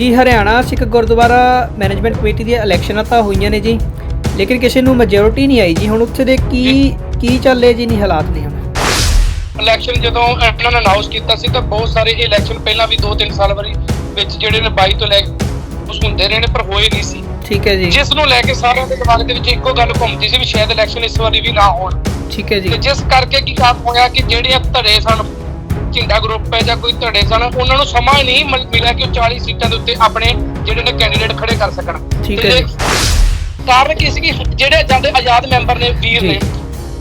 ਜੀ Haryana Sikh Gurdwara management committee ਦੀਆਂ ਇਲੈਕਸ਼ਨਾਂ ਤਾਂ ਹੋਈਆਂ ਨੇ ਜੀ ਲੇਕਿਨ ਕਿਸੇ ਨੂੰ ਮੈਜੋਰਿਟੀ ਨਹੀਂ ਆਈ ਜੀ। ਹੁਣ ਉੱਥੇ ਦੇ ਕੀ ਕੀ ਚੱਲੇ ਜੀ ਨਹੀਂ ਹਾਲਾਤ ਨੇ ਹੁਣ? ਇਲੈਕਸ਼ਨ ਜਦੋਂ ਇਹਨਾਂ ਨੇ ਅਨਾਉਂਸ ਕੀਤਾ ਸੀ ਤਾਂ ਬਹੁਤ ਸਾਰੇ ਇਲੈਕਸ਼ਨ ਪਹਿਲਾਂ ਵੀ 2-3 ਸਾਲ ਵਾਰੀ ਵਿੱਚ ਜਿਹੜੇ ਨੇ 22 ਤੋਂ ਲੈ ਕੇ ਉਸ ਹੁੰਦੇ ਰਹੇ ਨੇ ਪਰ ਹੋਏ ਨਹੀਂ ਸੀ। ਠੀਕ ਹੈ ਜੀ। ਜਿਸ ਨੂੰ ਲੈ ਕੇ ਸਾਰਿਆਂ ਦੇ ਦਿਮਾਗ ਦੇ ਵਿੱਚ ਇੱਕੋ ਗੱਲ ਘੁੰਮਦੀ ਸੀ ਵੀ ਸ਼ਾਇਦ ਇਲੈਕਸ਼ਨ ਇਸ ਵਾਰੀ ਵੀ ਨਾ ਹੋਣ। ਠੀਕ ਹੈ ਜੀ। ਤੇ ਜਿਸ ਕਰਕੇ ਕੀ ਕੰਮ ਹੋਇਆ ਕਿ ਜਿਹੜੀਆਂ ਧੜੇ ਸਨ ਝਿੰਡਾ ਗਰੁੱਪ ਹੈ ਜਾਂ ਕੋਈ ਧੜੇ ਸਨ ਉਹਨਾਂ ਨੂੰ ਸਮਾਂ ਨਹੀਂ ਮਿਲ- ਮਿਲਿਆ ਕਿ ਉਹ 40 ਸੀਟਾਂ ਦੇ ਉੱਤੇ ਆਪਣੇ ਜਿਹੜੇ ਨੇ ਕੈਂਡੀਡੇਟ ਖੜੇ ਕਰ ਸਕਣ। ਠੀਕ ਹੈ ਕਾਰਨ ਕੀ ਸੀ ਕਿ ਜਿਹੜੇ ਜਾਂਦੇ ਆਜ਼ਾਦ ਮੈਂਬਰ ਨੇ ਵੀਰ। ਨੇ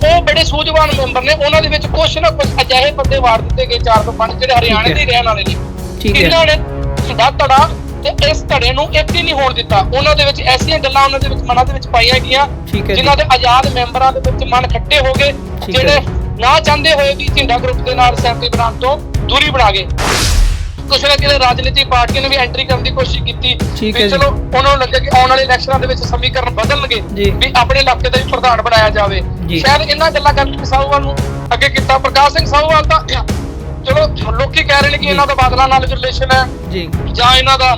ਉਹ ਬੜੇ ਸੂਝਵਾਨ ਮੈਂਬਰ ਨੇ ਉਹਨਾਂ ਦੇ ਵਿੱਚ ਕੁਝ ਨਾ ਕੁਝ ਅਜਿਹੇ ਬੰਦੇ ਵਾਰ ਦਿੱਤੇ ਗਏ 4 ਤੋਂ 5 ਜਿਹੜੇ ਹਰਿਆਣੇ। ਦੇ ਰਹਿਣ ਵਾਲੇ ਨੇ। ਠੀਕ ਹੈ। ਇਹਨਾਂ ਨੇ ਝਿੰਡਾ ਧੜਾ ਤੇ ਇਸ ਧੜੇ ਨੂੰ ਇੱਕ ਹੀ ਨਹੀਂ ਹੋਣ ਦਿੱਤਾ। ਉਹਨਾਂ ਦੇ ਵਿੱਚ ਐਸੀਆਂ ਗੱਲਾਂ ਉਹਨਾਂ ਦੇ ਵਿੱਚ ਮਨਾਂ ਦੇ ਵਿੱਚ ਪਾਈਆਂ ਗਈਆਂ ਜਿਨ੍ਹਾਂ ਦੇ ਆਜ਼ਾਦ ਮੈਂਬਰਾਂ ਦੇ ਵਿੱਚ ਮਨ ਖੱਟੇ ਹੋ ਗਏ। ਜਿਹੜੇ ਨਾ ਚਾਹੁੰਦੇ ਹੋਏ ਵੀ ਝਿੰਡਾ ਗਰੁੱਪ ਦੇ ਨਾਲ ਸਹਿਮਤੀ ਬਣਾਉਣ ਤੋਂ ਦੂਰੀ ਬਣਾ ਗਏ ਕੁਛ ਨਾ ਕਿਤੇ ਰਾਜਨੀਤਿਕ ਪਾਰਟੀਆਂ ਨੇ ਵੀ ਐਂਟਰੀ ਕਰਨ ਦੀ ਕੋਸ਼ਿਸ਼ ਕੀਤੀ ਵੀ। ਚਲੋ ਉਹਨਾਂ ਨੂੰ ਲੱਗਿਆ ਕਿ ਆਉਣ ਵਾਲੇ ਇਲੈਕਸ਼ਨਾਂ ਦੇ ਵਿੱਚ ਸਮੀਕਰਨ ਬਦਲਣਗੇ। ਵੀ ਆਪਣੇ ਇਲਾਕੇ ਦਾ ਵੀ ਪ੍ਰਧਾਨ ਬਣਾਇਆ ਜਾਵੇ। ਸ਼ਾਇਦ ਇਹਨਾਂ ਗੱਲਾਂ ਕਰਕੇ ਸਾਹੂਵਾਲ ਨੂੰ ਅੱਗੇ ਕੀਤਾ ਪ੍ਰਕਾਸ਼ ਸਿੰਘ ਸਾਹੂਵਾਲ ਤਾਂ ਚਲੋ ਲੋਕੀ ਕਹਿ ਰਹੇ ਨੇ ਕਿ ਇਹਨਾਂ ਦਾ ਬਾਦਲਾਂ ਨਾਲ ਰਿਲੇਸ਼ਨ ਹੈ ਜੀ ਜਾਂ ਇਹਨਾਂ ਦਾ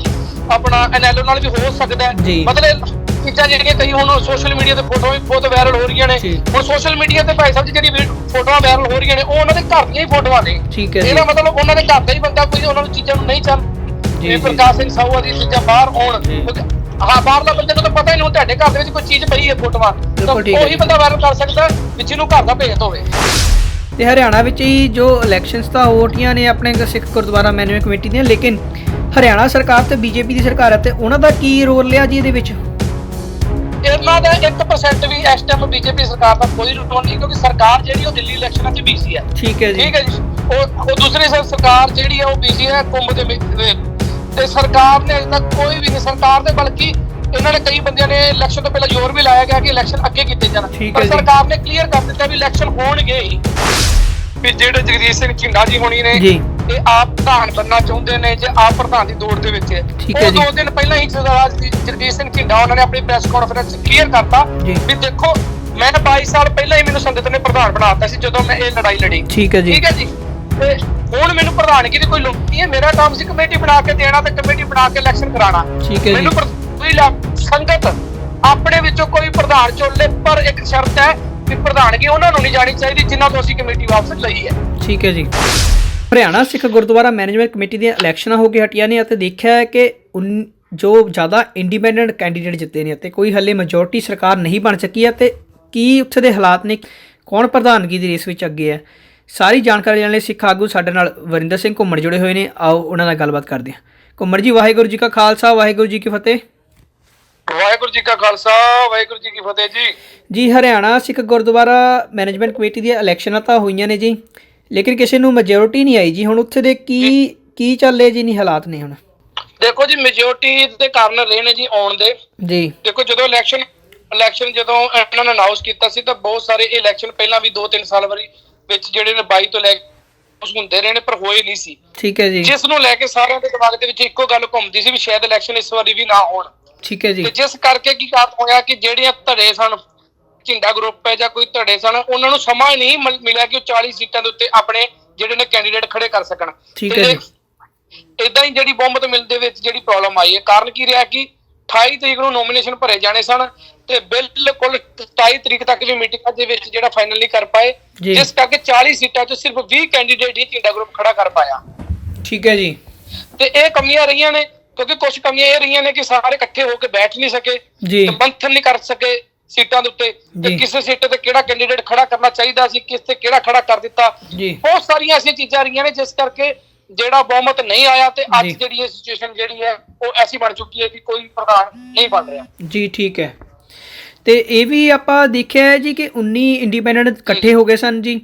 ਆਪਣਾ ਐਨਐਲਓ ਨਾਲ ਵੀ ਹੋ ਸਕਦਾ ਹੈ। ਮਤਲਬ ਚੀਜ਼ਾਂ ਜਿਹੜੀਆਂ ਕਈ ਹੁਣ ਸੋਸ਼ਲ ਮੀਡੀਆ ਤੇ ਫੋਟੋਆਂ ਵੀ ਬਹੁਤ ਵਾਇਰਲ ਹੋ ਰਹੀਆਂ ਨੇ। ਹੁਣ ਸੋਸ਼ਲ ਮੀਡੀਆ ਤੇ ਭਾਈ ਸਾਹਿਬ ਜੀ ਜਿਹੜੀ ਫੋਟੋਆਂ ਵਾਇਰਲ ਹੋ ਰਹੀਆਂ ਨੇ ਉਹ ਉਹਨਾਂ ਦੇ ਘਰ ਦੀਆਂ ਹੀ ਫੋਟੋਆਂ ਨੇ। ਠੀਕ ਹੈ ਇਹਦਾ ਮਤਲਬ ਉਹਨਾਂ ਦੇ ਘਰ ਦਾ ਹੀ ਬੰਦਾ ਕੋਈ ਉਹਨਾਂ ਨੂੰ ਚੀਜ਼ਾਂ ਨੂੰ ਨਹੀਂ ਚੱਲ ਜੀ, ਇਹ। ਪ੍ਰਕਾਸ਼ ਸਿੰਘ ਸਾਹੂਆ ਦੀ ਚੀਜ਼ਾਂ ਬਾਹਰ ਆਉਣ। ਹਾਂ ਬਾਹਰਲਾ ਬੰਦੇ ਨੂੰ ਤਾਂ ਪਤਾ ਹੀ ਨਹੀਂ ਤੁਹਾਡੇ ਘਰ ਦੇ ਵਿੱਚ ਕੋਈ ਚੀਜ਼ ਪਈ ਹੈ ਫੋਟੋਆਂ ਤਾਂ ਉਹੀ। ਬੰਦਾ ਵਾਇਰਲ ਕਰ ਸਕਦਾ ਵੀ ਜਿਹਨੂੰ ਘਰ ਦਾ ਭੇਤ ਹੋਵੇ। ਤੇ ਹਰਿਆਣਾ ਵਿੱਚ ਹੀ ਜੋ ਇਲੈਕਸ਼ਨਸ ਤਾਂ ਹੋਟੀਆਂ ਨੇ ਆਪਣੇ ਸਿੱਖ ਗੁਰਦੁਆਰਾ ਮੈਨੇਜਮੈਂਟ ਕਮੇਟੀ ਦੀਆਂ ਲੇਕਿਨ ਹਰਿਆਣਾ ਸਰਕਾਰ ਤੇ ਬੀਜੇਪੀ ਦੀ ਸਰਕਾਰ ਹੈ ਤੇ ਉਹਨਾਂ ਦਾ ਕੀ ਰੋਲ ਲਿਆ ਜੀ ਇਹਦੇ ਵਿੱਚ? ਇਹਨਾਂ ਦਾ 1% ਵੀ ਇਸ ਟਾਈਮ ਬੀਜੇਪੀ ਸਰਕਾਰ ਦਾ ਕੋਈ ਰੋਲ ਨਹੀਂ ਕਿਉਂਕਿ ਸਰਕਾਰ ਜਿਹੜੀ ਉਹ ਦਿੱਲੀ ਇਲੈਕਸ਼ਨਾਂ 'ਚ ਬੀਸੀ ਹੈ। ਠੀਕ ਹੈ ਜੀ। ਠੀਕ ਹੈ ਜੀ। ਉਹ ਉਹ ਦੂਸਰੀ ਸਰ- ਸਰਕਾਰ ਜਿਹੜੀ ਹੈ ਉਹ ਬੀਜੀ ਹੈ ਕੁੰਭ ਦੇ। ਤੇ ਸਰਕਾਰ ਨੇ ਅਜੇ ਤੱਕ ਕੋਈ ਵੀ ਨਹੀਂ ਸਰਕਾਰ ਦੇ ਬਲਕਿ ਇਹਨਾਂ ਨੇ ਕਈ ਬੰਦਿਆਂ ਨੇ ਇਲੈਕਸ਼ਨ ਤੋਂ ਪਹਿਲਾਂ ਜ਼ੋਰ ਵੀ ਲਾਇਆ ਗਿਆ ਕਿ ਇਲੈਕਸ਼ਨ ਅੱਗੇ ਕੀਤੇ ਜਾਣ। ਪਰ। ਸਰਕਾਰ ਨੇ ਕਲੀਅਰ ਕਰ ਦਿੱਤਾ ਵੀ ਇਲੈਕਸ਼ਨ ਹੋਣਗੇ ਹੀ। ਵੀ ਜਿਹੜੇ ਜਗਦੀਸ਼ ਸਿੰਘ ਝਿੰਡਾ ਜੀ ਹੋਣੀ ਨੇ ਇਹ ਆਪ ਪ੍ਰਧਾਨ ਬੰਨਾ ਚਾਹੁੰਦੇ ਨੇ ਜੇ ਆਪ ਪ੍ਰਧਾਨ ਦੀ ਦੌੜ ਦੇ ਵਿੱਚ ਹੈ। ਉਹ। ਦੋ ਦਿਨ ਪਹਿਲਾਂ ਹੀ ਸਰਦਾਰ ਜਗਦੀਸ਼ ਸਿੰਘ ਝਿੰਡਾ ਉਹਨਾਂ ਨੇ ਆਪਣੀ ਪ੍ਰੈਸ ਕਾਨਫਰੰਸ ਕਲੀਅਰ ਕਰਤਾ। ਵੀ ਦੇਖੋ ਮੈਂ 22 ਸਾਲ ਪਹਿਲਾਂ ਹੀ ਮੈਨੂੰ ਸੰਗਤ ਨੇ ਪ੍ਰਧਾਨ ਬਣਾਤਾ ਸੀ ਜਦੋਂ ਮੈਂ ਇਹ ਲੜਾਈ ਲੜੀ। ਠੀਕ ਹੈ ਜੀ। ਠੀਕ ਹੈ ਜੀ। ਤੇ ਹੁਣ ਮੈਨੂੰ ਪ੍ਰਧਾਨਗੀ ਦੀ ਕੋਈ ਲੋੜ ਨਹੀਂ ਹੈ। ਮੇਰਾ ਕੰਮ ਸੀ ਕਮੇਟੀ ਬਣਾ ਕੇ ਦੇਣਾ ਤੇ ਕਮੇਟੀ ਬਣਾ ਕੇ ਇਲੈਕਸ਼ਨ ਕਰਾਉਣਾ। ਠੀਕ ਹੈ ਜੀ। ਮੈਨੂੰ ਕੋਈ ਸੰਗਤ ਆਪਣੇ ਵਿੱਚੋਂ ਕੋਈ ਪ੍ਰਧਾਨ ਚੁਣ ਲੈ ਪਰ ਇੱਕ ਸ਼ਰਤ ਹੈ ਕਿ ਪ੍ਰਧਾਨਗੀ ਉਹਨਾਂ ਨੂੰ ਨਹੀਂ ਜਾਣੀ ਚਾਹੀਦੀ ਜਿਨ੍ਹਾਂ ਤੋਂ ਅਸੀਂ ਕਮੇਟੀ ਵਾਪਸ ਲਈ ਹੈ। ਠੀਕ ਹੈ ਜੀ। ਹਰਿਆਣਾ ਸਿੱਖ ਗੁਰਦੁਆਰਾ ਮੈਨੇਜਮੈਂਟ ਕਮੇਟੀ ਦੀਆਂ ਇਲੈਕਸ਼ਨਾਂ ਹੋ ਕੇ ਹਟੀਆਂ ਨੇ ਅਤੇ ਦੇਖਿਆ ਹੈ ਕਿ ਜੋ ਜ਼ਿਆਦਾ ਇੰਡੀਪੈਂਡੈਂਟ ਕੈਂਡੀਡੇਟ ਜਿੱਤੇ ਨੇ ਅਤੇ ਕੋਈ ਹੱਲੇ ਮੈਜੋਰਟੀ ਸਰਕਾਰ ਨਹੀਂ ਬਣ ਸਕੀ ਹੈ ਤੇ ਕੀ ਉੱਥੇ ਦੇ ਹਾਲਾਤ ਨੇ ਕੌਣ ਪ੍ਰਧਾਨਗੀ ਦੀ ਰੇਸ ਵਿੱਚ ਅੱਗੇ ਹੈ? ਸਾਰੀ ਜਾਣਕਾਰੀ ਲੈਣ ਲਈ ਸਿੱਖ ਆਗੂ ਸਾਡੇ ਨਾਲ ਵਰਿੰਦਰ ਸਿੰਘ ਘੁੰਮਣ ਜੁੜੇ ਹੋਏ ਨੇ। ਆਓ ਉਹਨਾਂ ਨਾਲ ਗੱਲਬਾਤ ਕਰਦੇ ਹਾਂ। ਘੁੰਮਣ ਜੀ ਵਾਹਿਗੁਰੂ ਜੀ ਕਾ ਖਾਲਸਾ ਵਾਹਿਗੁਰੂ ਜੀ ਕੀ ਫਤਿਹ। ਵਾਹਿਗੁਰੂ ਜੀ ਕਾ ਖਾਲਸਾ ਵਾਹਿਗੁਰੂ ਜੀ ਕੀ ਫਤਿਹ ਜੀ। ਜੀ ਹਰਿਆਣਾ ਸਿੱਖ ਗੁਰਦੁਆਰਾ ਮੈਨੇਜਮੈਂਟ ਕਮੇਟੀ ਦੀਆਂ ਇਲੈਕਸ਼ਨਾਂ ਤਾਂ ਹੋਈਆਂ ਨੇ ਜੀ। ਲੇਕਿਨ ਕਿਸੇ ਨੂੰ ਮੈਜੋਰਿਟੀ ਨਹੀਂ ਆਈ ਜੀ। ਹੁਣ ਉੱਥੇ ਦੇ ਕੀ ਕੀ ਚੱਲੇ ਜੀ ਨਹੀਂ ਹਾਲਾਤ ਨੇ ਹੁਣ? ਦੇਖੋ ਜੀ ਮੈਜੋਰਟੀ ਦੇ ਕਾਰਨ ਰਹੇ ਨੇ ਜੀ ਆਉਣ ਦੇ। ਜੀ। ਦੇਖੋ ਜਦੋਂ ਇਲੈਕਸ਼ਨ ਇਲੈਕਸ਼ਨ ਜਦੋਂ ਇਹਨਾਂ ਨੇ ਅਨਾਉਂਸ ਕੀਤਾ ਸੀ ਤਾਂ ਬਹੁਤ ਸਾਰੇ ਇਲੈਕਸ਼ਨ ਪਹਿਲਾਂ ਵੀ 2-3 ਸਾਲ ਵਾਰੀ ਵਿੱਚ ਜਿਹੜੇ ਨੇ 22 ਤੋਂ ਲੈ ਕੇ ਉਸ ਹੁੰਦੇ ਰਹੇ ਨੇ ਪਰ ਹੋਏ ਨਹੀਂ ਸੀ। ਠੀਕ ਹੈ ਜੀ। ਜਿਸ ਨੂੰ ਲੈ ਕੇ ਸਾਰਿਆਂ ਦੇ ਦਿਮਾਗ ਦੇ ਵਿੱਚ ਇੱਕੋ ਗੱਲ ਘੁੰਮਦੀ ਸੀ ਵੀ ਸ਼ਾਇਦ ਇਲੈਕਸ਼ਨ ਇਸ ਵਾਰੀ ਵੀ ਨਾ ਹੋਣ। ਠੀਕ ਹੈ ਜੀ। ਤੇ ਜਿਸ ਕਰਕੇ ਕੀ ਕਾਰਨ ਹੋਇਆ ਕਿ ਜਿਹੜੀਆਂ ਧੜੇ ਸਨ ਝਿੰਡਾ ਗਰੁੱਪ ਹੈ ਜਾਂ ਕੋਈ ਧੜੇ ਸਨ ਉਹਨਾਂ ਨੂੰ ਸਮਾਂ ਨਹੀਂ ਮਿਲ- ਮਿਲਿਆ ਕਿ ਉਹ 40 ਸੀਟਾਂ ਦੇ ਉੱਤੇ ਆਪਣੇ ਜਿਹੜੇ ਨੇ ਕੈਂਡੀਡੇਟ ਖੜੇ ਕਰ ਸਕਣ। ਠੀਕ ਹੈ ਜੀ। ਇਦਾਂ ਹੀ ਜਿਹੜੀ ਬਹੁਮਤ ਮਿਲ ਦੇ ਵਿੱਚ ਜਿਹੜੀ ਪ੍ਰੋਬਲਮ ਆਈ ਹੈ ਕਾਰਨ ਕੀ ਰਿਹਾ ਕਿ 28 ਤਰੀਕ ਨੂੰ ਨੋਮੀਨੇਸ਼ਨ ਭਰੇ ਜਾਣੇ ਸਨ ਤੇ ਬਿਲਕੁਲ 27 ਤਰੀਕ ਤੱਕ ਵੀ ਮੀਟਿੰਗਾਂ ਦੇ ਵਿੱਚ ਜਿਹੜਾ ਫਾਈਨਲ ਨਹੀਂ ਕਰ ਪਾਏ। ਜਿਸ ਕਰਕੇ 40 ਸੀਟਾਂ 'ਚ ਸਿਰਫ 20 ਕੈਂਡੀਡੇਟ ਹੀ ਝਿੰਡਾ ਗਰੁੱਪ ਖੜਾ ਕਰ ਪਾਇਆ। ਠੀਕ ਹੈ ਜੀ। ਤੇ ਇਹ ਕਮੀਆਂ ਰਹੀਆਂ ਨੇ ਕਿਉਂਕਿ ਕੁਝ ਕਮੀਆਂ ਇਹ ਰਹੀਆਂ ਨੇ ਕਿ ਸਾਰੇ ਇਕੱਠੇ ਹੋ ਕੇ ਬੈਠ ਨਹੀਂ ਸਕੇ ਤੇ ਮੰਥਨ ਨਹੀਂ ਕਰ ਸਕੇ। ਸੀਟਾਂ ਦੇ ਉੱਤੇ। ਤੇ ਕਿਸੇ ਸੀਟ ਤੇ ਕਿਹੜਾ ਕੈਂਡੀਡੇਟ ਖੜਾ ਕਰਨਾ ਚਾਹੀਦਾ ਸੀ ਕਿਸ ਤੇ ਕਿਹੜਾ ਖੜਾ ਕਰ ਦਿੱਤਾ। ਬਹੁਤ ਸਾਰੀਆਂ ਐਸੀਆਂ ਚੀਜ਼ਾਂ ਰਹੀਆਂ ਨੇ ਜਿਸ ਕਰਕੇ ਜਿਹੜਾ ਬਹੁਮਤ ਨਹੀਂ ਆਇਆ ਤੇ ਅੱਜ। ਜਿਹੜੀ ਇਹ ਸਿਚੁਏਸ਼ਨ ਜਿਹੜੀ ਹੈ ਉਹ ਐਸੀ ਬਣ ਚੁੱਕੀ ਹੈ ਕਿ ਕੋਈ ਪ੍ਰਧਾਨ ਨਹੀਂ ਬਣ ਰਿਹਾ। ਜੀ ਠੀਕ ਹੈ। ਤੇ ਇਹ ਵੀ ਆਪਾਂ ਦੇਖਿਆ ਹੈ ਜੀ ਕਿ 19 ਇੰਡੀਪੈਂਡੈਂਟ ਇਕੱਠੇ ਹੋ ਗਏ ਸਨ ਜੀ।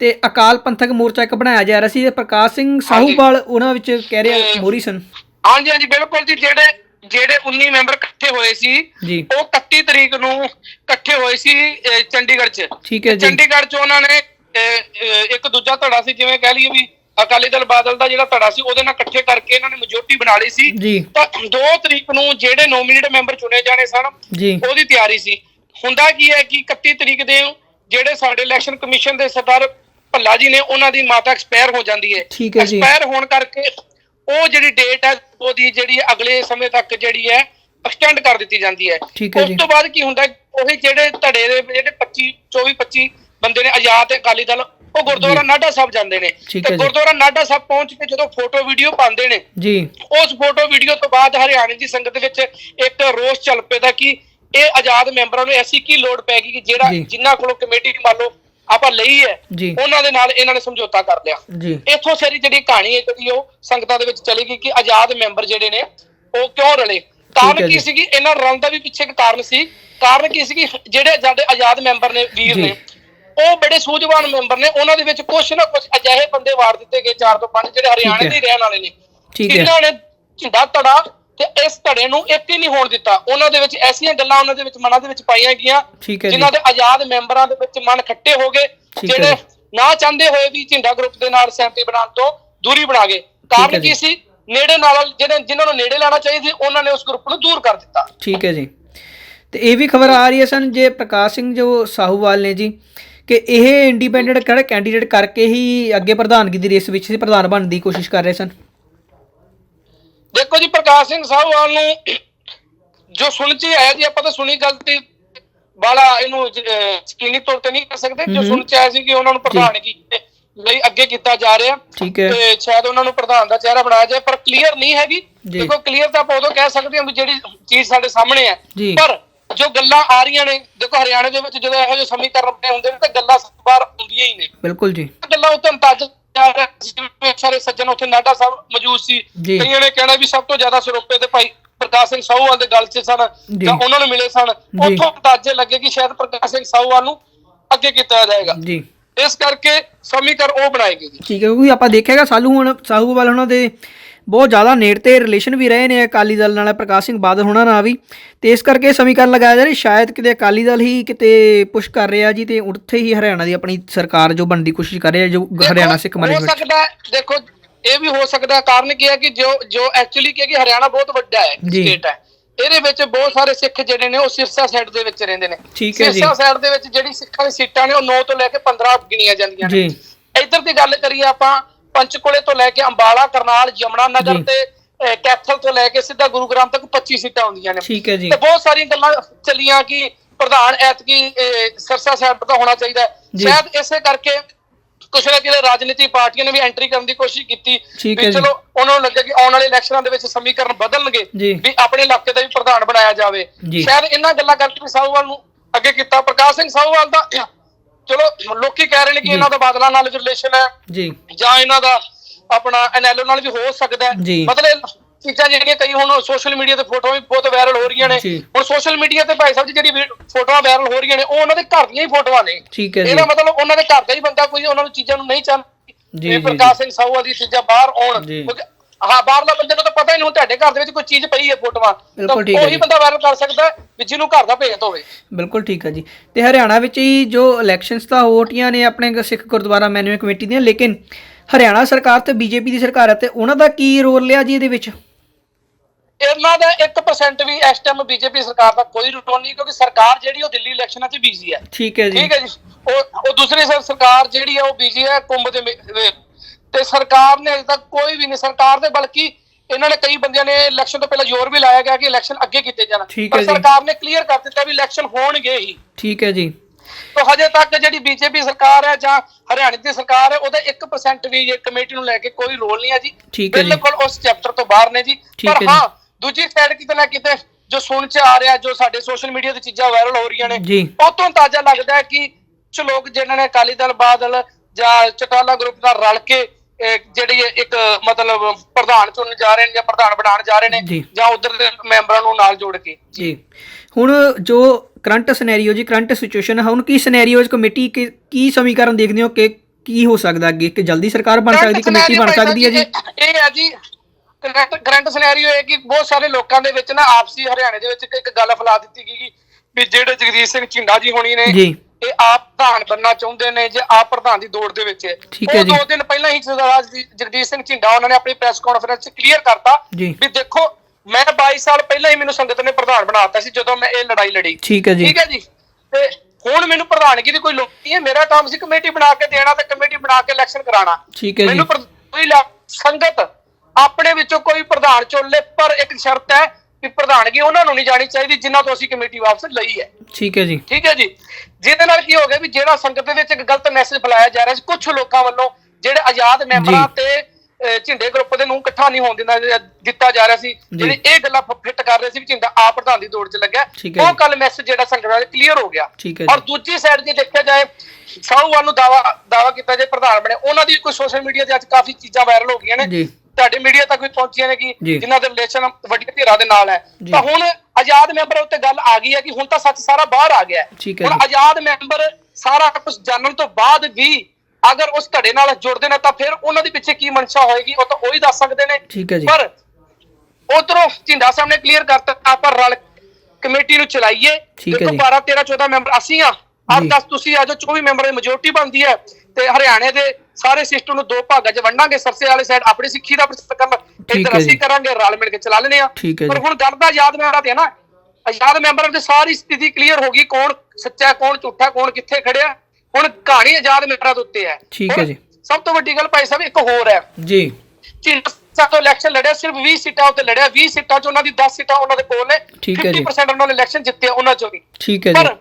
ਤੇ ਅਕਾਲ ਪੰਥਕ ਮੋਰਚਾ ਇੱਕ ਬਣਾਇਆ ਜਾ ਰਿਹਾ ਸੀ ਤੇ ਪ੍ਰਕਾਸ਼ ਸਿੰਘ ਸਾਹੂਵਾਲ ਉਹਨਾਂ ਵਿੱਚ ਕਹਿ ਰਿਹਾ ਮੋਰੀ ਸਨ। ਹਾਂਜੀ ਹਾਂਜੀ ਬਿਲਕੁਲ ਜੀ ਜਿਹੜੇ ਜਿਹੜੇ 19 ਮੈਂਬਰ ਇਕੱਠੇ ਹੋਏ ਸੀ ਉਹ 31 ਤਰੀਕ ਨੂੰ ਇਕੱਠੇ ਹੋਏ ਸੀ ਚੰਡੀਗੜ੍ਹ 'ਚ। ਠੀਕ ਹੈ ਜੀ। ਚੰਡੀਗੜ੍ਹ 'ਚ ਉਹਨਾਂ ਨੇ ਇੱਕ ਦੂਜਾ ਧੜਾ ਸੀ ਜਿਵੇਂ ਕਹਿ ਲਈਏ ਵੀ ਅਕਾਲੀ ਦਲ ਬਾਦਲ ਦਾ ਜਿਹੜਾ ਧੜਾ ਸੀ ਉਹਦੇ ਨਾਲ ਇਕੱਠੇ ਕਰਕੇ ਇਹਨਾਂ ਨੇ ਮੈਜੋਰਟੀ ਬਣਾ ਲਈ ਸੀ। ਤਾਂ 2 ਤਰੀਕ ਨੂੰ ਜਿਹੜੇ ਨੋਮੀਨੇਟ ਮੈਂਬਰ ਚੁਣੇ ਜਾਣੇ ਸਨ ਉਹਦੀ ਤਿਆਰੀ ਸੀ। ਹੁੰਦਾ ਕੀ ਹੈ ਕਿ 31 ਤਰੀਕ ਦੇ ਜਿਹੜੇ ਸਾਡੇ ਇਲੈਕਸ਼ਨ ਕਮਿਸ਼ਨ ਦੇ ਸਰਦਾਰ ਭੱਲਾ ਜੀ ਨੇ ਉਹਨਾਂ ਦੀ ਮਾਤਾ ਐਕਸਪਾਇਰ ਹੋ ਜਾਂਦੀ ਹੈ। ਐਕਸਪਾਇਰ ਹੋਣ ਕਰਕੇ ਉਹ ਜਿਹੜੀ ਡੇਟ ਹੈ ਉਹਦੀ ਜਿਹੜੀ ਅਗਲੇ ਸਮੇਂ ਤੱਕ ਜਿਹੜੀ ਹੈ ਐਕਸਟੈਂਡ ਕਰ ਦਿੱਤੀ ਜਾਂਦੀ ਹੈ ਉਸ। ਤੋਂ ਬਾਅਦ ਕੀ ਹੁੰਦਾ ਉਹੀ ਜਿਹੜੇ ਧੜੇ ਦੇ ਜਿਹੜੇ 25 24 25 ਬੰਦੇ ਨੇ ਆਜ਼ਾਦ ਤੇ ਅਕਾਲੀ ਦਲ ਉਹ ਗੁਰਦੁਆਰਾ। ਨਾਢਾ ਸਾਹਿਬ ਜਾਂਦੇ ਨੇ ਤੇ। ਗੁਰਦੁਆਰਾ ਨਾਢਾ ਸਾਹਿਬ ਪਹੁੰਚ ਕੇ ਜਦੋਂ ਫੋਟੋ ਵੀਡੀਓ ਪਾਉਂਦੇ ਨੇ ਜੀ ਉਸ ਫੋਟੋ ਵੀਡੀਓ ਤੋਂ ਬਾਅਦ ਹਰਿਆਣੇ ਦੀ ਸੰਗਤ ਵਿੱਚ ਇੱਕ ਰੋਸ ਚੱਲ ਪੈਦਾ ਕਿ ਇਹ ਆਜ਼ਾਦ ਮੈਂਬਰਾਂ ਨੂੰ ਐਸੀ ਕੀ ਲੋੜ ਪੈ ਗਈ ਕਿ ਜਿਹੜਾ। ਜਿਨ੍ਹਾਂ ਕੋਲੋਂ ਕਮੇਟੀ ਮੰਨ ਲਓ ਆਪਾਂ ਲਈ ਹੈ ਜੀ। ਉਹਨਾਂ ਦੇ ਨਾਲ ਇਹਨਾਂ ਨੇ ਸਮਝੌਤਾ ਕਰ ਲਿਆ ਜੀ ਇੱਥੋਂ ਸਾਰੀ ਜਿਹੜੀ ਕਹਾਣੀ ਹੈ ਜਿਹੜੀ ਉਹ ਸੰਗਤਾਂ ਦੇ ਵਿੱਚ ਚਲੀ ਗਈ ਕਿ ਆਜ਼ਾਦ ਮੈਂਬਰ ਜਿਹੜੇ ਨੇ ਉਹ ਕਿਉਂ ਰਲੇ ਹੈ ਕਾਰਨ ਜੀ। ਕੀ ਸੀਗੀ ਇਹਨਾਂ ਰਲਣ ਦਾ ਵੀ ਪਿੱਛੇ ਇੱਕ ਕਾਰਨ ਸੀ ਕਾਰਨ ਕੀ ਸੀ ਕਿ ਜਿਹੜੇ ਸਾਡੇ ਆਜ਼ਾਦ ਮੈਂਬਰ ਨੇ ਵੀਰ ਜੀ। ਨੇ ਉਹ ਬੜੇ ਸੂਝਵਾਨ ਮੈਂਬਰ ਨੇ ਉਹਨਾਂ ਦੇ ਵਿੱਚ ਕੁਝ ਨਾ ਕੁਝ ਅਜਿਹੇ ਬੰਦੇ ਵਾਰ ਦਿੱਤੇ ਗਏ ਚਾਰ ਤੋਂ ਪੰਜ ਜਿਹੜੇ ਹਰਿਆਣੇ ਹੈ। ਦੇ ਰਹਿਣ ਵਾਲੇ ਨੇ ਠੀਕ ਹੈ। ਜਿਨ੍ਹਾਂ ਨੇ ਝੰਡਾ ਧੜਾ ਤੇ ਇਸ ਧੜੇ ਨੂੰ ਇੱਕ ਹੀ ਨਹੀਂ ਹੋਣ ਦਿੱਤਾ ਉਹਨਾਂ ਦੇ ਵਿੱਚ ਐਸੀਆਂ ਗੱਲਾਂ ਉਹਨਾਂ ਦੇ ਵਿੱਚ ਮਨਾਂ ਦੇ ਵਿੱਚ ਪਾਈਆਂ ਗਈਆਂ। ਜਿਨ੍ਹਾਂ ਦੇ ਆਜ਼ਾਦ ਮੈਂਬਰਾਂ ਦੇ ਵਿੱਚ ਮਨ ਖੱਟੇ ਹੋ ਗਏ ਜਿਹੜੇ। ਨਾ ਚਾਹੁੰਦੇ ਹੋਏ ਵੀ ਝਿੰਡਾ ਗਰੁੱਪ ਦੇ ਨਾਲ ਸਹਿਮਤੀ ਬਣਾਉਣ ਤੋਂ ਦੂਰੀ ਬਣਾ ਗਏ ਕਾਰਨ। ਕੀ ਸੀ ਨੇੜੇ ਨਾਲ ਜਿਹੜੇ ਜਿਨ੍ਹਾਂ ਨੂੰ ਨੇੜੇ ਲਾਣਾ ਚਾਹੀਦੀ ਸੀ ਉਹਨਾਂ ਨੇ ਉਸ ਗਰੁੱਪ ਨੂੰ ਦੂਰ ਕਰ ਦਿੱਤਾ ਠੀਕ ਹੈ ਜੀ ਤੇ ਇਹ ਵੀ ਖਬਰ ਆ ਰਹੀ ਹੈ ਸਨ ਜੇ ਪ੍ਰਕਾਸ਼ ਸਿੰਘ ਜੋ ਸਾਹੂਵਾਲ ਨੇ ਜੀ ਕਿ ਇਹ ਇੰਡੀਪੈਂਡੈਂਟ ਕਿਹੜਾ ਕੈਂਡੀਡੇਟ ਕਰਕੇ ਹੀ ਅੱਗੇ ਪ੍ਰਧਾਨਗੀ ਦੀ ਰੇਸ ਵਿੱਚ ਸੀ ਪ੍ਰਧਾਨ ਬਣਨ ਦੀ ਕੋਸ਼ਿਸ਼ ਕਰ ਰਹੇ ਸਨ ਦੇਖੋ ਜੀ ਪ੍ਰਕਾਸ਼ ਸਿੰਘ ਸਾਹਿਬਾਨ ਨੂੰ ਜੋ ਸੁਣ ਚ ਆਇਆ ਜੀ ਆਪਾਂ ਤਾਂ ਸੁਣੀ ਗੱਲ ਤੇ ਬਾਲਾ ਇਹਨੂੰ ਸਕੀਨੀ ਤੌਰ ਤੇ ਨਹੀਂ ਕਰ ਸਕਦੇ। ਜੋ। ਸੁਣ ਚ ਆਇਆ ਸੀ ਕਿ ਉਹਨਾਂ ਨੂੰ ਪ੍ਰਧਾਨਗੀ ਲਈ ਅੱਗੇ ਕੀਤਾ ਜਾ ਰਿਹਾ। ਤੇ ਸ਼ਾਇਦ ਉਹਨਾਂ ਨੂੰ ਪ੍ਰਧਾਨ ਦਾ ਚਿਹਰਾ ਬਣਾਇਆ ਜਾਏ ਪਰ ਕਲੀਅਰ ਨਹੀਂ ਹੈਗੀ। ਦੇਖੋ ਕਲੀਅਰ ਤਾਂ ਆਪਾਂ ਉਦੋਂ ਕਹਿ ਸਕਦੇ ਹਾਂ ਵੀ ਜਿਹੜੀ ਚੀਜ਼ ਸਾਡੇ ਸਾਹਮਣੇ ਹੈ। ਪਰ ਜੋ ਗੱਲਾਂ ਆ ਰਹੀਆਂ ਨੇ ਦੇਖੋ ਹਰਿਆਣੇ ਦੇ ਵਿੱਚ ਜਦੋਂ ਇਹੋ ਜਿਹੇ ਸਮੀਕਰਨ ਹੁੰਦੇ ਨੇ ਤਾਂ ਗੱਲਾਂ ਬਾਹਰ ਹੁੰਦੀਆਂ ਹੀ ਨੇ। ਬਿਲਕੁਲ ਜੀ। ਗੱਲਾਂ ਉੱਤੇ ਅੰਦਾਜ਼ਾ ਰਿਹਾ ਜਿਵੇਂ ਸਾਰੇ ਸੱਜਣ ਉੱਥੇ ਨਾਡਾ ਸਾਹਿਬ ਮੌਜੂਦ ਸੀ ਜੀ। ਕਈਆਂ ਨੇ ਕਹਿਣਾ ਵੀ ਸਭ ਤੋਂ ਜ਼ਿਆਦਾ ਸਰੋਪੇ ਤੇ ਭਾਈ ਪ੍ਰਕਾਸ਼ ਸਿੰਘ ਸਾਹੂਵਾਲ ਦੇ ਗੱਲ 'ਚ ਸਨ ਜੀ। ਉਹਨਾਂ ਨੂੰ ਮਿਲੇ ਸਨ ਜੀ। ਉੱਥੋਂ ਅੰਦਾਜ਼ੇ ਲੱਗੇ ਕਿ ਸ਼ਾਇਦ ਪ੍ਰਕਾਸ਼ ਸਿੰਘ ਸਾਹੂਵਾਲ ਨੂੰ ਅੱਗੇ ਕੀਤਾ ਜਾਏਗਾ ਜੀ ਇਸ ਕਰਕੇ ਸਮੀਕਰਨ ਉਹ ਬਣਾਏਗੇ ਜੀ ਠੀਕ ਹੈ ਕਿਉਂਕਿ ਆਪਾਂ ਦੇਖਿਆਗਾ ਸਾਲੂ ਹੁਣ ਸਾਹੂਵਾਲ ਉਹਨਾਂ ਦੇ ਬਹੁਤ ਜ਼ਿਆਦਾ ਨੇੜ ਤੇ ਰਿਲੇਸ਼ਨ ਵੀ ਰਹੇ ਨੇ ਅਕਾਲੀ ਦਲ ਨਾਲ ਪ੍ਰਕਾਸ਼ ਸਿੰਘ ਬਾਦਲ ਹੋਣਾ ਨਾਲ ਵੀ। ਤੇ ਇਸ ਕਰਕੇ ਸਮੀਕਰਨ ਲਗਾਇਆ ਜਾ ਰਿਹਾ ਸ਼ਾਇਦ ਕਿਤੇ ਅਕਾਲੀ ਦਲ ਹੀ ਕਿਤੇ ਪੁਸ਼ ਕਰ ਰਿਹਾ ਜੀ ਤੇ ਉੱਥੇ ਹੀ ਹਰਿਆਣਾ ਦੀ ਆਪਣੀ ਸਰਕਾਰ ਜੋ ਬਣਨ ਦੀ ਕੋਸ਼ਿਸ਼ ਕਰ ਰਿਹਾ ਜੋ ਹਰਿਆਣਾ ਸਿੱਖ ਹੋ ਮੈਨੇਜਮੈਂਟ ਸਕਦਾ ਹੈ, ਦੇਖੋ ਇਹ ਵੀ ਹੋ ਸਕਦਾ ਹੈ, ਕਾਰਨ ਕੀ ਹੈ ਕਿ ਜੋ ਜੋ ਐਕਚੁਅਲੀ ਕੀ ਹੈ ਕਿ ਹਰਿਆਣਾ ਬਹੁਤ ਵੱਡਾ ਹੈ। ਸਟੇਟ ਹੈ। ਇਹਦੇ ਵਿੱਚ ਬਹੁਤ ਸਾਰੇ ਸਿੱਖ ਜਿਹੜੇ ਨੇ ਉਹ ਸਿਰਸਾ ਸਾਈਡ ਦੇ ਵਿੱਚ ਰਹਿੰਦੇ ਨੇ। ਹੈ। ਸਿਰਸਾ ਸਾਈਡ ਦੇ ਵਿੱਚ ਜਿਹੜੀ ਸਿੱਖਾਂ ਦੀ ਸੀਟਾਂ ਨੇ ਉਹ 9 ਤੋਂ ਲੈ ਕੇ 15 ਗਿਣੀਆਂ ਜਾਂਦੀਆਂ ਨੇ। ਜੀ। ਇੱਧਰ ਦੀ ਗੱਲ ਕਰੀਏ ਆਪਾਂ ਪੰਚਕੁਲੇ ਤੋਂ ਲੈ ਕੇ ਅੰਬਾਲਾ ਕਰਨਾਲ ਯਮੁਨਾ ਨਗਰ। ਤੇ ਕੈਥਲ ਤੋਂ ਲੈ ਕੇ ਸਿੱਧਾ ਗੁਰੂਗ੍ਰਾਮ ਤੱਕ 25 ਸੀਟਾਂ ਹੁੰਦੀਆਂ ਨੇ ਠੀਕ ਹੈ ਜੀ ਤੇ ਬਹੁਤ ਸਾਰੀਆਂ ਗੱਲਾਂ ਚੱਲੀਆਂ ਕਿ ਪ੍ਰਧਾਨ ਐਤਕੀ ਸਰਸਾ ਸਾਹਿਬ ਦਾ ਹੋਣਾ ਚਾਹੀਦਾ। ਸ਼ਾਇਦ ਇਸੇ ਕਰਕੇ ਕੁਛ ਨਾ ਕਿਤੇ ਰਾਜਨੀਤੀ ਪਾਰਟੀਆਂ ਨੇ ਵੀ ਐਂਟਰੀ ਕਰਨ ਦੀ ਕੋਸ਼ਿਸ਼ ਕੀਤੀ ਵੀ। ਚਲੋ ਉਹਨਾਂ ਨੂੰ ਲੱਗਿਆ ਕਿ ਆਉਣ ਵਾਲੇ ਇਲੈਕਸ਼ਨਾਂ ਦੇ ਵਿੱਚ ਸਮੀਕਰਨ ਬਦਲਣਗੇ। ਵੀ ਆਪਣੇ ਇਲਾਕੇ ਦਾ ਵੀ ਪ੍ਰਧਾਨ ਬਣਾਇਆ ਜਾਵੇ। ਸ਼ਾਇਦ ਇਹਨਾਂ ਗੱਲਾਂ ਕਰਕੇ ਸਾਹੂਵਾਲ ਨੂੰ ਅੱਗੇ ਕੀਤਾ ਪ੍ਰਕਾਸ਼ ਸਿੰਘ ਸਾਹੂਵਾਲ ਦਾ ਚਲੋ ਲੋਕੀ ਕਹਿ ਰਹੇ ਨੇ ਕਿ। ਇਹਨਾਂ ਦਾ ਬਾਦਲਾਂ ਨਾਲ ਰਿਲੇਸ਼ਨ ਹੈ। ਜੀ। ਜਾਂ ਇਹਨਾਂ ਦਾ ਆਪਣਾ ਐਨਐਲਓ ਨਾਲ ਵੀ ਹੋ ਸਕਦਾ ਹੈ। ਮਤਲਬ ਚੀਜ਼ਾਂ ਜਿਹੜੀਆਂ ਕਈ ਹੁਣ ਸੋਸ਼ਲ ਮੀਡੀਆ ਤੇ ਫੋਟੋਆਂ ਵੀ ਬਹੁਤ ਵਾਇਰਲ ਹੋ ਰਹੀਆਂ ਨੇ। ਹੁਣ ਸੋਸ਼ਲ ਮੀਡੀਆ ਤੇ ਭਾਈ ਸਾਹਿਬ ਜੀ ਜਿਹੜੀ ਫੋਟੋਆਂ ਵਾਇਰਲ ਹੋ ਰਹੀਆਂ ਨੇ ਉਹ ਉਹਨਾਂ ਦੇ ਘਰ ਦੀਆਂ ਹੀ ਫੋਟੋਆਂ ਨੇ। ਠੀਕ ਹੈ ਜੀ। ਇਹਦਾ ਮਤਲਬ ਉਹਨਾਂ ਦੇ ਘਰ ਦਾ ਹੀ ਬੰਦਾ ਕੋਈ ਉਹਨਾਂ ਨੂੰ ਚੀਜ਼ਾਂ ਨੂੰ ਨਹੀਂ ਚਾਹੁੰਦਾ। ਜੀ, ਪ੍ਰਕਾਸ਼ ਸਿੰਘ ਸਾਹੂਆ ਦੀ ਚੀਜ਼ਾਂ ਬਾਹਰ ਆਉਣ। ਕਿਉਂਕਿ ਹਾਂ ਬਾਹਰਲਾ ਬੰਦੇ ਨੂੰ ਤਾਂ ਪਤਾ ਹੀ ਨਹੀਂ ਹੁਣ ਤੁਹਾਡੇ ਘਰ ਦੇ ਵਿੱਚ ਕੋਈ ਚੀਜ਼ ਪਈ ਹੈ ਫੋਟੋਆਂ। ਬਿਲਕੁਲ ਠੀਕ ਹੈ ਉਹੀ ਜੀ। ਬੰਦਾ ਵਾਇਰਲ ਕਰ ਸਕਦਾ ਹੈ ਵੀ ਜਿਹਨੂੰ ਘਰ ਦਾ ਭੇਤ ਹੋਵੇ। ਬਿਲਕੁਲ ਠੀਕ ਹੈ ਜੀ। ਤੇ ਹਰਿਆਣਾ ਵਿੱਚ ਹੀ ਜੋ ਇਲੈਕਸ਼ਨਸ ਤਾਂ ਹੋਟੀਆਂ ਨੇ ਆਪਣੇ ਸਿੱਖ ਗੁਰਦੁਆਰਾ ਮੈਨੇਜਮੈਂਟ ਕਮੇਟੀ ਦੀਆਂ ਲੇਕਿਨ ਹਰਿਆਣਾ ਸਰਕਾਰ ਤੇ ਬੀਜੇਪੀ ਦੀ ਸਰਕਾਰ ਹੈ ਤੇ ਉਹਨਾਂ ਦਾ ਕੀ ਰੋਲ ਲਿਆ ਜੀ ਇਹਦੇ ਵਿੱਚ? ਇਹਨਾਂ ਦਾ 1% ਵੀ ਇਸ ਟਾਈਮ ਬੀਜੇਪੀ ਸਰਕਾਰ ਦਾ ਕੋਈ ਰੋਲ ਨਹੀਂ ਕਿਉਂਕਿ ਸਰਕਾਰ ਜਿਹੜੀ ਉਹ ਦਿੱਲੀ ਇਲੈਕਸ਼ਨਾਂ 'ਚ ਬਿਜ਼ੀ ਹੈ। ਠੀਕ ਹੈ ਜੀ। ਠੀਕ ਹੈ ਜੀ। ਉਹ ਉਹ ਦੂਸਰੀ ਸਰ ਸਰਕਾਰ ਜਿਹੜੀ ਹੈ ਉਹ ਬਿਜ਼ੀ ਹੈ ਕੁੰਭ ਦੇ ਮੇ- ਦੇ- ਤੇ ਸਰਕਾਰ ਨੇ ਅਜੇ ਤੱਕ ਕੋਈ ਵੀ ਨਹੀਂ ਸਰਕਾਰ ਦੇ ਬਲਕਿ ਇਹਨਾਂ ਨੇ ਕਈ ਬੰਦਿਆਂ ਨੇ ਇਲੈਕਸ਼ਨ ਤੋਂ ਪਹਿਲਾਂ ਜ਼ੋਰ ਵੀ ਲਾਇਆ ਗਿਆ ਕਿ ਇਲੈਕਸ਼ਨ ਅੱਗੇ ਕੀਤੇ ਜਾਣ ਜੀ। ਸਰਕਾਰ ਨੇ ਕਲੀਅਰ ਕਰ ਦਿੱਤਾ ਵੀ ਇਲੈਕਸ਼ਨ ਹੋਣਗੇ ਹੀ ਠੀਕ ਹੈ ਜੀ ਤਾਂ ਹਜੇ ਤੱਕ ਜਿਹੜੀ ਬੀਜੇਪੀ ਸਰਕਾਰ ਹੈ ਜਾਂ ਹਰਿਆਣਾ ਦੀ ਸਰਕਾਰ ਹੈ ਉਹਦਾ 1% ਵੀ ਇਹ ਕਮੇਟੀ ਨੂੰ ਲੈ ਕੇ ਕੋਈ ਰੋਲ ਨਹੀਂ ਹੈ ਜੀ। ਬਿਲਕੁਲ ਉਸ ਚੈਪਟਰ ਤੋਂ ਬਾਹਰ ਨੇ ਜੀ ਪਰ। ਹਾਂ ਦੂਜੀ ਸਾਈਡ ਕਿਤੇ ਨਾ ਕਿਤੇ ਜੋ ਸੁਣ ਚ ਆ ਰਿਹਾ ਜੋ ਸਾਡੇ ਸੋਸ਼ਲ ਮੀਡੀਆ ਤੇ ਚੀਜ਼ਾਂ ਵਾਇਰਲ ਹੋ ਰਹੀਆਂ ਨੇ। ਉਹ ਤੋਂ ਅੰਦਾਜ਼ਾ ਲੱਗਦਾ ਹੈ ਕਿ ਕੁਝ ਲੋਕ ਜਿਨ੍ਹਾਂ ਨੇ ਅਕਾਲੀ ਦਲ ਬਾਦਲ ਜਾਂ ਚਟਾਲਾ ਗਰੁੱਪ ਨਾਲ ਰਲ ਕੇ ਜਿਹੜੀ ਇੱਕ ਮਤਲਬ ਪ੍ਰਧਾਨ ਚੁਣਨ ਜਾ ਰਹੇ ਨੇ ਜਾਂ ਪ੍ਰਧਾਨ ਬਣਾਉਣ ਜਾ ਰਹੇ। ਨੇ ਜਾਂ। ਉਧਰ ਦੇ ਮੈਂਬਰਾਂ ਨੂੰ ਨਾਲ ਜੋੜ ਕੇ। ਜੀ। ਹੁਣ ਜੋ ਕਰੰਟ ਸਿਨੈਰੀਓ ਜੀ ਕਰੰਟ ਸਿਚੁਏਸ਼ਨ ਹੈ ਹੁਣ ਕੀ ਸਿਨੈਰੀਓ ਇਸ ਕਮੇਟੀ ਕੀ ਕੀ ਸਮੀਕਰਨ ਦੇਖਦੇ ਹੋ ਕਿ ਕੀ ਹੋ ਸਕਦਾ ਅੱਗੇ? ਕਿ ਜਲਦੀ ਸਰਕਾਰ ਬਣ ਸਕਦੀ ਕਮੇਟੀ ਬਣ ਸਕਦੀ ਹੈ ਜੀ? ਇਹ ਹੈ ਜੀ ਕਰੰਟ ਕਰੰਟ ਸਿਨੈਰੀਓ ਹੈ ਕਿ ਬਹੁਤ ਸਾਰੇ ਲੋਕਾਂ ਦੇ ਵਿੱਚ ਨਾ ਆਪਸੀ ਹਰਿਆਣੇ ਦੇ ਵਿੱਚ ਇੱਕ- ਗੱਲ ਫੈਲਾ ਦਿੱਤੀ ਗਈ ਵੀ ਜਿਹੜੇ ਜਗਦੀਸ਼ ਸਿੰਘ ਝਿੰਡਾ ਜੀ ਹੋਣੀ ਨੇ ਜੀ। ਇਹ ਆਪ ਪ੍ਰਧਾਨ ਬੰਨਾ ਚਾਹੁੰਦੇ ਨੇ ਜੇ ਆਪ ਪ੍ਰਧਾਨ ਦੀ ਦੌੜ ਦੇ ਵਿੱਚ ਹੈ। ਠੀਕ ਹੈ ਉਹ ਜੀ। ਦੋ ਦਿਨ ਪਹਿਲਾਂ ਹੀ ਸਰਦਾਰ ਜਗਦੀਸ਼ ਸਿੰਘ ਝਿੰਡਾ ਉਹਨਾਂ ਨੇ ਆਪਣੀ ਪ੍ਰੈਸ ਕਾਨਫਰੰਸ 'ਚ ਕਲੀਅਰ ਕਰਤਾ ਜੀ। ਵੀ ਦੇਖੋ ਮੈਂ 22 ਸਾਲ ਪਹਿਲਾਂ ਹੀ ਮੈਨੂੰ ਸੰਗਤ ਨੇ ਪ੍ਰਧਾਨ ਬਣਾਤਾ ਸੀ ਜਦੋਂ ਮੈਂ ਇਹ ਲੜਾਈ ਲੜੀ। ਠੀਕ ਹੈ ਜੀ। ਠੀਕ ਹੈ ਜੀ। ਤੇ ਹੁਣ ਮੈਨੂੰ ਪ੍ਰਧਾਨਗੀ ਦੀ ਕੋਈ ਲੋੜ ਨਹੀਂ ਹੈ। ਮੇਰਾ ਕੰਮ ਸੀ ਕਮੇਟੀ ਬਣਾ ਕੇ ਦੇਣਾ ਤੇ ਕਮੇਟੀ ਬਣਾ ਕੇ ਇਲੈਕਸ਼ਨ ਕਰਾਉਣਾ। ਠੀਕ ਹੈ ਜੀ। ਮੈਨੂੰ ਕੋਈ ਲਾ- ਸੰਗਤ ਆਪਣੇ ਵਿੱਚੋਂ ਕੋਈ ਪ੍ਰਧਾਨ ਚੁਣ ਲੇ ਪਰ ਇੱਕ ਸ਼ਰਤ ਹੈ ਕਿ ਪ੍ਰਧਾਨਗੀ ਉਹਨਾਂ ਨੂੰ ਨਹੀਂ ਜਾਣੀ ਚਾਹੀਦੀ ਜਿਨ੍ਹਾਂ ਤੋਂ ਅਸੀਂ ਕਮੇਟੀ ਵਾਪਸ ਲਈ ਹੈ। ਠੀਕ ਹੈ ਜੀ। ਠੀਕ ਹੈ ਜੀ। ਜਿਹਦੇ ਨਾਲ ਕੀ ਹੋ ਗਿਆ ਵੀ ਜਿਹੜਾ ਸੰਗਤ ਦੇ ਵਿੱਚ ਇੱਕ ਗਲਤ ਮੈਸੇਜ ਫੈਲਾਇਆ ਜਾ ਰਿਹਾ ਸੀ ਕੁਝ ਲੋਕਾਂ ਵੱਲੋਂ ਜਿਹੜੇ ਆਜ਼ਾਦ ਮੈਂਬਰਾਂ ਤੇ ਝਿੰਡੇ ਗਰੁੱਪ ਦੇ ਨੂੰ ਇਕੱਠਾ ਨਹੀਂ ਹੋਣ ਦਿੰਦਾ ਦਿੱਤਾ ਜਾ ਰਿਹਾ ਸੀ। ਜਿਹੜੇ ਇਹ ਗੱਲਾਂ ਫਿੱਟ ਕਰ ਰਹੇ ਸੀ ਵੀ ਝਿੰਡਾ ਆ ਪ੍ਰਧਾਨ ਦੀ ਦੌੜ 'ਚ ਲੱਗਾ ਠੀਕ ਹੈ ਉਹ। ਕੱਲ ਮੈਸੇਜ ਜਿਹੜਾ ਸੰਗਤ ਦਾ ਕਲੀਅਰ ਹੋ ਗਿਆ। ਔਰ ਦੂਜੀ ਸਾਈਡ ਜੇ ਦੇਖਿਆ ਜਾਏ ਸਾਹੂਵਾਲ ਨੂੰ ਦਾਵਾ ਦਾਵਾ ਕੀਤਾ ਜੇ ਪ੍ਰਧਾਨ ਬਣੇ ਉਹਨਾਂ ਦੀ ਕੋਈ ਸੋਸ਼ਲ ਮੀਡੀਆ ਤੇ ਅੱਜ ਕਾਫੀ ਚੀਜ਼ਾਂ ਵਾਇਰਲ ਹੋ ਗਈਆਂ ਨੇ। ਤੁਹਾਡੇ ਮੀਡੀਆ ਤੱਕ ਵੀ ਪਹੁੰਚੀਆਂ ਨੇ ਕਿ। ਜਿਨ੍ਹਾਂ ਦੇ ਰਿਲੇਸ਼ਨ ਵੱਡੀ ਧਿਰਾਂ ਦੇ ਨਾਲ ਹੈ। ਤਾਂ ਹੁਣ ਆਜ਼ਾਦ ਮੈਂਬਰ ਉੱਤੇ ਗੱਲ ਆ ਗਈ ਹੈ ਕਿ ਹੁਣ ਤਾਂ ਸੱਚ ਸਾਰਾ ਬਾਹਰ ਆ ਗਿਆ ਹੁਣ। ਆਜ਼ਾਦ ਮੈਂਬਰ ਸਾਰਾ ਕੁਝ ਜਾਣਨ ਤੋਂ ਬਾਅਦ ਵੀ ਅਗਰ ਉਸ ਧੜੇ ਨਾਲ ਜੁੜਦੇ ਨੇ ਤਾਂ ਫਿਰ ਉਹਨਾਂ ਦੇ ਪਿੱਛੇ ਕੀ ਮਨਸ਼ਾ ਹੋਏਗੀ ਉਹ ਤਾਂ ਉਹੀ ਦੱਸ ਸਕਦੇ ਨੇ ਪਰ ਉਧਰੋਂ ਝਿੰਡਾ ਸਾਹਿਬ ਨੇ ਕਲੀਅਰ ਕਰਤਾ ਆਪਾਂ ਰਲ ਕਮੇਟੀ ਨੂੰ ਚਲਾਈਏ ਜੀ। 12 13 14 ਮੈਂਬਰ ਅਸੀਂ ਆ ਜੀ। ਅੱਠ 10 ਤੁਸੀਂ ਆ ਜਾਓ 24 ਮੈਂਬਰ ਦੀ ਮੈਜੋਰਟੀ ਬਣਦੀ ਹੈ ਤੇ ਹਰਿਆਣੇ ਦੇ ਸਾਰੇ ਸਿਸਟਮ ਨੂੰ ਦੋ ਭਾਗਾਂ 'ਚ ਵੰਡਾਂਗੇ ਸਰਸੇ ਵਾਲੇ ਸਾਈਡ ਆਪਣੀ ਸਿੱਖੀ ਦਾ ਠੀਕ ਇੱਧਰ ਅਸੀਂ ਜੀ। ਕਰਾਂਗੇ ਰਲ ਮਿਲ ਕੇ ਚਲਾ ਲੈਨੇ ਆ ਪਰ ਜੀ ਹੁਣ ਗੱਲ ਦਾ ਆਜ਼ਾਦ ਮੈਂਬਰਾਂ ਤੇ ਨਾ ਆਜ਼ਾਦ ਮੈਂਬਰਾਂ ਦੀ ਸਾਰੀ ਸਥਿਤੀ ਕਲੀਅਰ ਹੋ ਗਈ ਕੌਣ ਸੱਚਾ ਹੈ, ਕੌਣ ਝੂਠਾ ਕੌਣ ਕਿੱਥੇ ਖੜਿਆ ਹੁਣ ਕਹਾਣੀ ਆਜ਼ਾਦ ਮੈਂਬਰਾਂ ਦੇ ਉੱਤੇ ਹੈ ਠੀਕ ਹੈ ਜੀ। ਸਭ ਤੋਂ ਵੱਡੀ ਗੱਲ ਭਾਈ ਸਾਹਿਬ ਇੱਕ ਹੋਰ ਹੈ ਜੀ ਚਿੰਤਾ ਤੋਂ ਇਲੈਕਸ਼ਨ ਲੜਿਆ ਸਿਰਫ 20 ਸੀਟਾਂ ਉੱਤੇ ਲੜਿਆ 20 ਸੀਟਾਂ ਚ ਉਹਨਾਂ ਦੀ 10 ਸੀਟਾਂ ਉਹਨਾਂ ਦੇ ਕੋਲ ਨੇ ਠੀਕ ਹੈ ਜੀ। 50% ਉਹਨਾਂ ਨੇ ਇਲੈਕਸ਼ਨ ਜਿੱਤੇ ਉਹਨਾਂ ਚੋਂ ਵੀ ਠੀਕ ਹੈ ਪਰ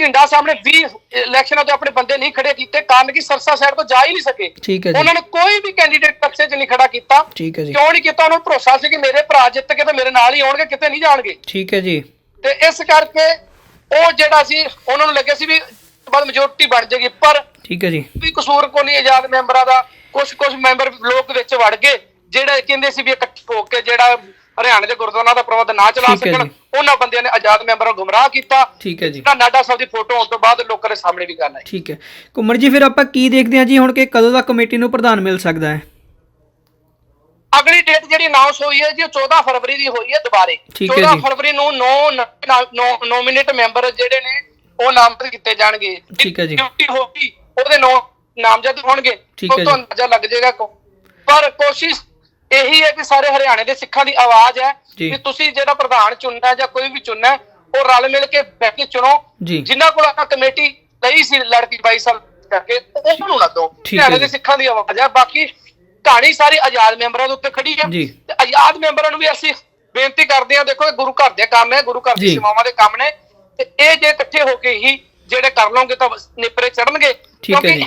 ਝਿੰਡਾ ਸਾਹਮਣੇ 20 ਇਲੈਕਸ਼ਨਾਂ ਤੋਂ ਆਪਣੇ ਬੰਦੇ ਨਹੀਂ ਖੜੇ ਕੀਤੇ ਕਾਰਨ ਕਿ ਸਰਸਾ ਸਾਈਡ ਤੋਂ ਜਾ ਹੀ ਨਹੀਂ ਸਕੇ। ਠੀਕ ਹੈ ਜੀ। ਉਹਨਾਂ ਨੇ ਕੋਈ ਵੀ ਕੈਂਡੀਡੇਟ ਪਰਚੇ 'ਚ ਨਹੀਂ ਖੜਾ ਕੀਤਾ। ਠੀਕ ਹੈ ਜੀ। ਕਿਉਂ ਨਹੀਂ ਕੀਤਾ? ਉਹਨਾਂ ਨੂੰ ਭਰੋਸਾ ਸੀ ਕਿ ਮੇਰੇ ਭਰਾ ਜਿੱਤ ਕੇ ਤਾਂ ਮੇਰੇ ਨਾਲ ਹੀ ਆਉਣਗੇ ਕਿਤੇ ਨਹੀਂ ਜਾਣਗੇ। ਠੀਕ ਹੈ ਜੀ। ਤੇ ਇਸ ਕਰਕੇ ਉਹ ਜਿਹੜਾ ਸੀ ਉਹਨਾਂ ਨੂੰ ਲੱਗਿਆ ਸੀ ਵੀ ਬਾਅਦ ਮੈਜੋਰਟੀ ਬਣ ਜਾਏਗੀ ਪਰ ਠੀਕ ਹੈ ਜੀ। ਵੀ ਕਸੂਰ ਕੋ ਨਹੀਂ ਆਜ਼ਾਦ ਮੈਂਬਰਾਂ ਦਾ ਕੁਝ ਕੁਝ ਮੈਂਬਰ ਲੋਕ ਵਿੱਚ ਵੜ ਗਏ ਜਿਹੜੇ ਕਹਿੰਦੇ ਸੀ ਵੀ ਇਕੱਠੇ ਹੋ ਕੇ ਜਿਹੜਾ ਹਰਿਆਣੇ ਦੇ ਗੁਰਦੁਆਰਾ ਦਾ ਪ੍ਰਬੰਧ ਨਾ ਚਲਾ ਠੀਕ ਹੈ ਸਕਣ ਜੀ। ਉਹਨਾਂ ਬੰਦਿਆਂ ਨੇ ਆਜ਼ਾਦ ਮੈਂਬਰਾਂ ਨੂੰ ਗੁੰਮਰਾਹ ਕੀਤਾ। ਠੀਕ ਹੈ ਜੀ। ਤਾਂ ਨਾਡਾ ਸਾਹਿਬ ਦੀ ਫੋਟੋ ਆਉਣ ਤੋਂ ਬਾਅਦ ਲੋਕਾਂ ਦੇ ਸਾਹਮਣੇ ਵੀ ਗੱਲ ਆਈ। ਠੀਕ ਹੈ। ਕੁਮਰ ਜੀ ਫਿਰ ਆਪਾਂ ਕੀ ਦੇਖਦੇ ਹਾਂ ਜੀ? ਹੁਣ ਕਿ ਕਦੋਂ ਤੱਕ ਕਮੇਟੀ ਨੂੰ ਪ੍ਰਧਾਨ ਮਿਲ ਸਕਦਾ ਹੈ? ਅਗਲੀ ਡੇਟ ਜਿਹੜੀ ਅਨਾਉਂਸ ਹੋਈ ਹੈ ਜੀ ਉਹ 14 ਫਰਵਰੀ ਦੀ ਹੋਈ ਹੈ ਦੁਬਾਰੇ। ਠੀਕ ਹੈ 14 ਜੀ। ਫਰਵਰੀ ਨੂੰ 9 ਨੋਮੀਨੇਟ ਮੈਂਬਰ ਜਿਹੜੇ ਨੇ ਉਹ ਨਾਮਜ਼ਦ ਕੀਤੇ ਜਾਣਗੇ। ਠੀਕ ਹੈ ਜੀ। ਡਿਊਟੀ ਹੋਗੀ ਉਹਦੇ ਨੌ ਨਾਮਜ਼ਦ ਹੋਣਗੇ। ਠੀਕ ਹੈ ਉਹ ਤੋਂ ਜੀ। ਅੰਦਾਜ਼ਾ ਲੱਗ ਜਾਏਗਾ ਕੋ ਪਰ ਕੋਸ਼ਿਸ਼ ਇਹੀ ਹੈ ਕਿ ਸਾਰੇ ਹਰਿਆਣੇ ਦੇ ਸਿੱਖਾਂ ਦੀ ਆਵਾਜ਼ ਹੈ। ਕਿ ਤੁਸੀਂ ਜਿਹੜਾ ਪ੍ਰਧਾਨ ਚੁਣਨਾ ਜਾਂ ਕੋਈ ਵੀ ਚੁਣਨਾ ਉਹ ਰਲ ਮਿਲ ਕੇ ਬਹਿ ਕੇ ਚੁਣੋ ਜਿਨ੍ਹਾਂ ਕੋਲ ਆਪਾਂ ਕਮੇਟੀ ਲਈ ਸੀ ਲੜਕੀ 22 ਸਾਲ ਕਰਕੇ ਉਹਨਾਂ ਨੂੰ ਨਾ ਹੈ ਹਰਿਆਣੇ। ਦੇ ਸਿੱਖਾਂ ਦੀ ਆਵਾਜ਼ ਹੈ ਬਾਕੀ ਕਹਾਣੀ ਸਾਰੀ ਆਜ਼ਾਦ ਮੈਂਬਰਾਂ ਦੇ ਉੱਤੇ ਖੜੀ ਹੈ। ਤੇ ਆਜ਼ਾਦ ਮੈਂਬਰਾਂ ਨੂੰ ਵੀ ਅਸੀਂ ਬੇਨਤੀ ਕਰਦੇ ਹਾਂ ਦੇਖੋ ਇਹ ਗੁਰੂ ਘਰ ਦੇ ਕੰਮ ਹੈ ਗੁਰੂ ਘਰ ਦੀ। ਸੇਵਾਵਾਂ ਦੇ ਕੰਮ ਨੇ ਤੇ ਇਹ ਜੇ ਇਕੱਠੇ ਹੋ ਕੇ ਹੀ ਜਿਹੜੇ ਕਰ ਲਓਗੇ ਤਾਂ ਨਿਪਰੇ ਚੜਨਗੇ ਜੀ।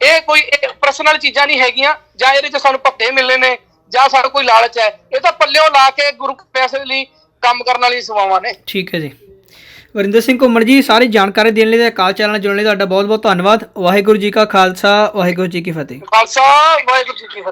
ਇਹ ਕੋਈ ਪਰਸਨਲ ਚੀਜ਼ਾਂ ਨਹੀਂ ਹੈਗੀਆਂ ਜਾਂ ਇਹਦੇ ਚ ਸਾਨੂੰ ਪੱਤੇ ਮਿਲਨੇ ਨੇ ਜਾਂ ਸਾਡਾ ਕੋਈ ਲਾਲਚ ਹੈ ਇਹ ਤਾਂ ਪੱਲਿਓ ਲਾ ਕੇ ਗੁਰੂ ਪੈਸੇ ਲਈ ਕੰਮ ਕਰਨ ਵਾਲੀ ਸੇਵਾਵਾਂ ਨੇ। ਠੀਕ ਹੈ ਜੀ। ਵਰਿੰਦਰ ਸਿੰਘ ਘੁੰਮਣ ਜੀ ਸਾਰੀ ਜਾਣਕਾਰੀ ਦੇਣ ਲਈ ਤੇ ਅਕਾਲ ਚੈਨਲ ਨਾਲ ਜੁੜਨ ਲਈ ਤੁਹਾਡਾ ਬਹੁਤ ਬਹੁਤ ਧੰਨਵਾਦ। ਵਾਹਿਗੁਰੂ ਜੀ ਕਾ ਖਾਲਸਾ ਵਾਹਿਗੁਰੂ ਜੀ ਕੀ ਫਤਿਹ। ਖਾਲਸਾ ਵਾਹਿਗੁਰੂ ਜੀ ਕੀ ਫਤਿਹ।